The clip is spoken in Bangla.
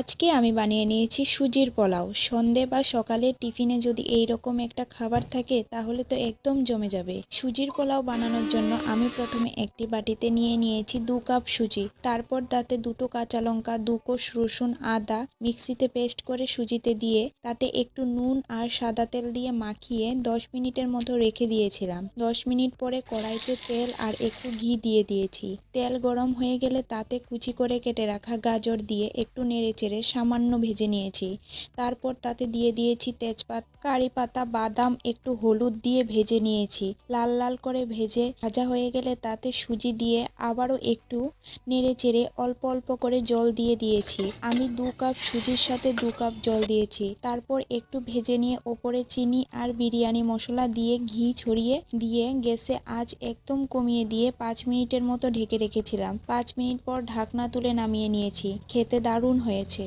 আজকে আমি বানিয়ে নিয়েছি সুজির পোলাও। সন্ধে বা সকালে টিফিনে যদি এই রকম একটা খাবার থাকে, তাহলে তো একদম জমে যাবে। সুজির পোলাও বানানোর জন্য আমি প্রথমে একটি বাটিতে নিয়ে নিয়েছি দু কাপ সুজি। তারপর তাতে দুটো কাঁচা লঙ্কা, দু কোষ রসুন, আদা মিক্সিতে পেস্ট করে সুজিতে দিয়ে, তাতে একটু নুন আর সাদা তেল দিয়ে মাখিয়ে দশ মিনিটের মতো রেখে দিয়েছিলাম। দশ মিনিট পরে কড়াইতে তেল আর একটু ঘি দিয়ে দিয়েছি। তেল গরম হয়ে গেলে তাতে কুচি করে কেটে রাখা গাজর দিয়ে একটু নেড়ে চেড়ে সামান্য ভেজে নিয়েছি। তারপর তাতে দিয়ে দিয়েছি তেজপাত, কারি পাতা, বাদাম, একটু হলুদ দিয়ে ভেজে নিয়েছি। লাল লাল করে ভেজে ভাজা হয়ে গেলে তাতে সুজি দিয়ে আবারও একটু নেড়ে চেড়ে অল্প অল্প করে জল দিয়ে দিয়েছি। আমি দু কাপ সুজির সাথে দু কাপ জল দিয়েছি। তারপর একটু ভেজে নিয়ে ওপরে চিনি আর বিরিয়ানি মশলা দিয়ে ঘি ছড়িয়ে দিয়ে গ্যাসে আঁচ একদম কমিয়ে দিয়ে পাঁচ মিনিটের মতো ঢেকে রেখেছিলাম। পাঁচ মিনিট পর ঢাকনা তুলে নামিয়ে নিয়েছি। খেতে দারুণ হয়েছে। হচ্ছে